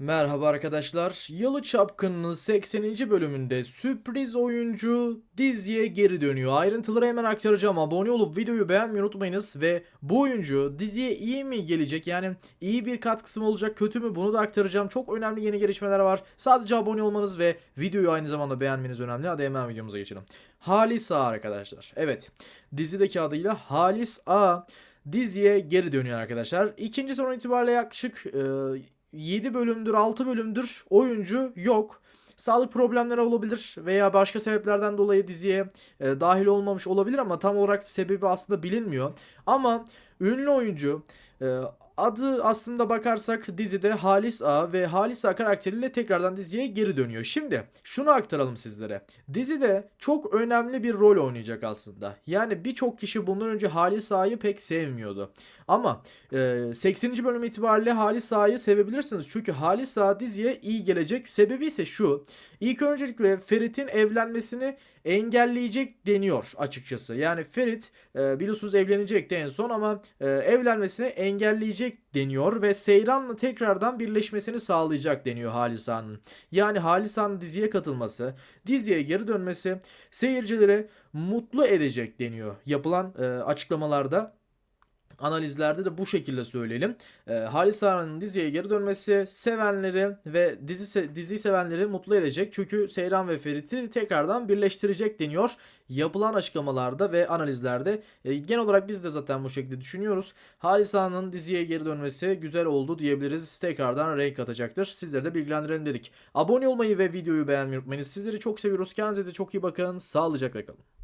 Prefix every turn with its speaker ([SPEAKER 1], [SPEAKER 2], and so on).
[SPEAKER 1] Merhaba arkadaşlar. Yalı Çapkını'nın 80. bölümünde sürpriz oyuncu diziye geri dönüyor. Ayrıntıları hemen aktaracağım. Abone olup videoyu beğenmeyi unutmayınız ve bu oyuncu diziye iyi mi gelecek? Yani iyi bir katkısı mı olacak, kötü mü? Bunu da aktaracağım. Çok önemli yeni gelişmeler var. Sadece abone olmanız ve videoyu aynı zamanda beğenmeniz önemli. Hadi hemen videomuza geçelim. Halis A arkadaşlar. Evet. Dizideki adıyla Halis A diziye geri dönüyor arkadaşlar. İkinci sezon itibariyle yaklaşık e, 7 bölümdür 6 bölümdür oyuncu yok. Sağlık problemleri olabilir veya başka sebeplerden dolayı diziye e, dahil olmamış olabilir ama tam olarak sebebi aslında bilinmiyor. Ama ünlü oyuncu e, adı aslında bakarsak dizide Halis A ve Halis A karakteriyle tekrardan diziye geri dönüyor. Şimdi şunu aktaralım sizlere. Dizide çok önemli bir rol oynayacak aslında. Yani birçok kişi bundan önce Halis A'yı pek sevmiyordu. Ama e, 80. bölüm itibariyle Halis Ağa'yı sevebilirsiniz. Çünkü Halis Ağa diziye iyi gelecek. Sebebi ise şu. İlk öncelikle Ferit'in evlenmesini engelleyecek deniyor açıkçası. Yani Ferit e, biliyorsunuz evlenecekti en son ama e, evlenmesini engelleyecek deniyor ve Seyran'la tekrardan birleşmesini sağlayacak deniyor Halis Ağa'nın. Yani Halis Ağa'nın diziye katılması, diziye geri dönmesi seyircileri mutlu edecek deniyor yapılan e, açıklamalarda analizlerde de bu şekilde söyleyelim. E, Halis Ağa'nın diziye geri dönmesi sevenleri ve dizi se- diziyi sevenleri mutlu edecek. Çünkü Seyran ve Ferit'i tekrardan birleştirecek deniyor. Yapılan açıklamalarda ve analizlerde e, genel olarak biz de zaten bu şekilde düşünüyoruz. Halis Ağa'nın diziye geri dönmesi güzel oldu diyebiliriz. Tekrardan renk katacaktır. Sizleri de bilgilendirelim dedik. Abone olmayı ve videoyu beğenmeyi unutmayın. Sizleri çok seviyoruz. Kendinize de çok iyi bakın. Sağlıcakla kalın.